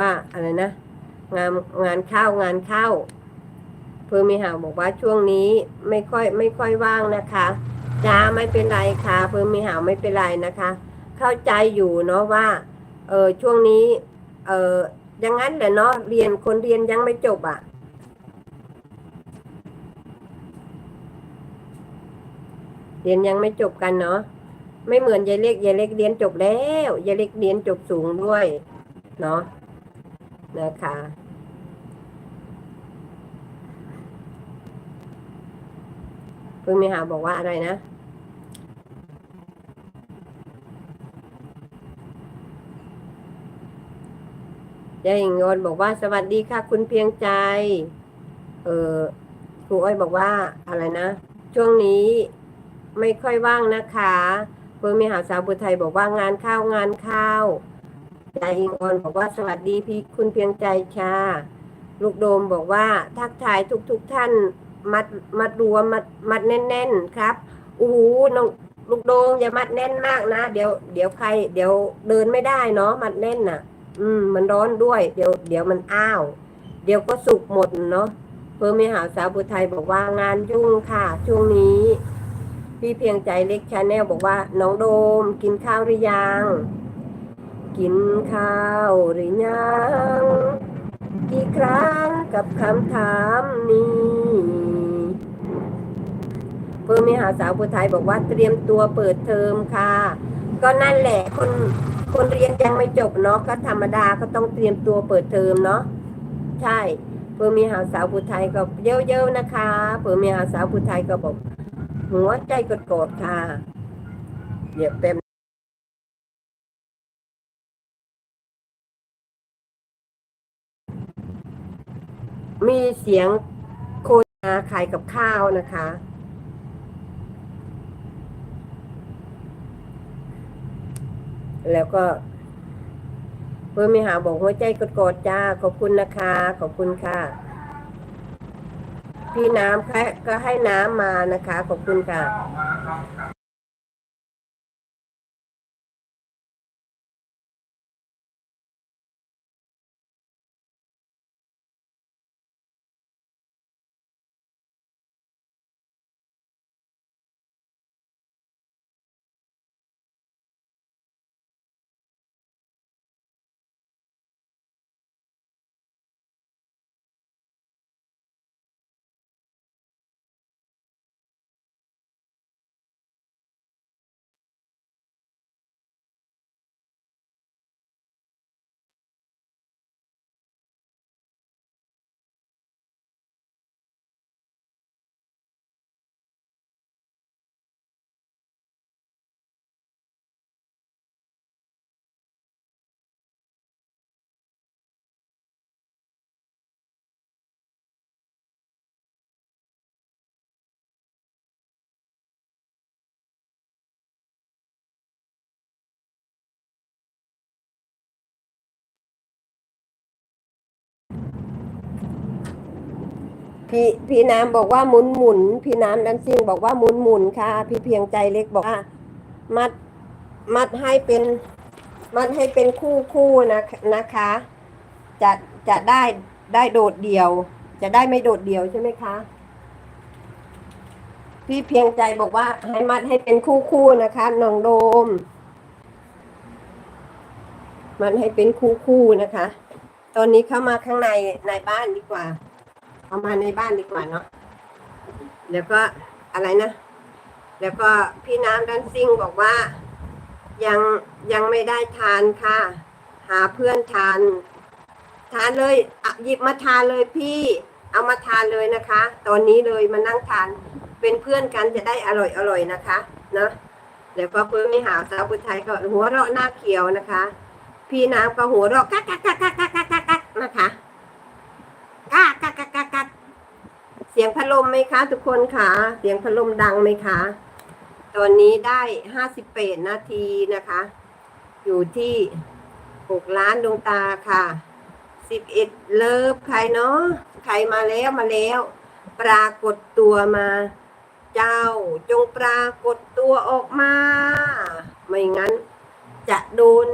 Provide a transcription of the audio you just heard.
ว่าอะไรนะ งานงานเข้างานเข้าเพื่อมีหาวบอกว่าช่วงนี้ไม่ค่อยไม่ค่อยว่างนะคะจ้าไม่เป็นไรค่ะ เพื่อมีหาวไม่เป็นไรนะคะ เข้าใจอยู่เนาะว่าเออช่วงนี้เอออยังงั้นแหละเนาะเรียนคนเรียนยังไม่จบอะ่ะเรียนยังไม่จบกันเนาะไม่เหมือนยายเล็กยายเล็กเรียนจบแล้วยายเล็กเรียนจบสูงด้วย เนาะ นะคะเพิ่งมีหาบอกว่าอะไรนะ ยายงอนบอกว่าสวัสดีค่ะ คุณเพียงใจ เออครูอ้อยบอกว่าอะไรนะ ช่วงนี้ไม่ค่อยว่างนะคะเพิ่งมีหาสาวบุไทยบอกว่างานข้าวงานข้าว ยายอิงออนบอกว่าสวัสดีพี่คุณเพียงใจค่ะลูกโดมบอกว่าทักทายทุกทุกๆท่านมัดมัดรวมมัดมัดแน่น ๆ ครับโอู้หูน้องลูกโดมอย่ามัดแน่นมากนะ เดี๋ยวเดี๋ยวใคร เดี๋ยวเดินไม่ได้เนาะมัดแน่นน่ะ อืม มันร้อนด้วย เดี๋ยวเดี๋ยวมันอ้าว เดี๋ยวก็สุกหมดเนาะเพิ่มมีหาสาวบุไทยบอกว่างานยุ่งค่ะ ช่วงนี้ พี่เพียงใจเล็กชาแนลบอกว่า น้องโดมกินข้าวหรือยัง กินข้าวหรือยัง กี่ครั้งกับคำถามนี้เพิ่มมีหาสาวบุไทยบอกว่าเตรียมตัวเปิดเทอมค่ะ ก็นั่นแหละคนคนเรียนยังไม่จบเนาะก็ธรรมดาก็ต้องเตรียมตัวเปิดเทอมเนาะใช่เพื่อมีหาสาวผู้ไทยก็เยอะๆนะคะเพื่อมีหาสาวผู้ไทยก็บอกหัวใจกดๆค่ะเดี๋ยวเป็น มีเสียงโฆษณาขายกับข้าวนะคะ แล้วก็เพื่อมีหาบอกหัวใจกดๆจ้า ขอบคุณนะคะ ขอบคุณค่ะ พี่น้ำค่ก็ให้น้ำมานะคะ ขอบคุณค่ะ พี่พี่น้ำบอกว่าหมุนหมุนพี่น้ำดันซิ่งบอกว่าหมุนหมุนค่ะ พี่เพียงใจเล็กบอกว่า มัดมัดให้เป็น มัดให้เป็นคู่คู่นะนะคะ จะจะได้ได้โดดเดี่ยว จะได้ไม่โดดเดี่ยวใช่ไหมคะ พี่เพียงใจบอกว่าให้มัดให้เป็นคู่คู่นะคะน้องโดม มันให้เป็นคู่คู่นะคะ ตอนนี้เข้ามาข้างในในบ้านดีกว่า เอามาในบ้านดีกว่าเนาะแล้วก็อะไรนะ แล้วก็พี่น้ำดันซิงบอกว่ายังยังไม่ได้ทานค่ะ หาเพื่อนทาน ทานเลยหยิบมาทานเลยพี่ เอามาทานเลยนะคะ ตอนนี้เลยมานั่งทานเป็นเพื่อนกันจะได้อร่อยอร่อยนะคะนะแล้วก็เพื่อนไม่หาวสาวผู้ชายก็หัวเราะหน้าเขียวนะคะ พี่น้ำก็หัวเราะกักกักกักกักกักกักนะคะ สียงพัดลมไหมคะ ทุกคนค่ะเสียงพัดลมดังไหมคะ ตอนนี้ได้ห้าสิบเปดนาทีนะคะ อยู่ที่หกล้านดวงตาค่ะสิบเอ็ดเลิฟใครเนาะใครมาแล้วมาแล้ว ปรากฏตัวมา เจ้าจงปรากฏตัวออกมา ไม่งั้นจะโดน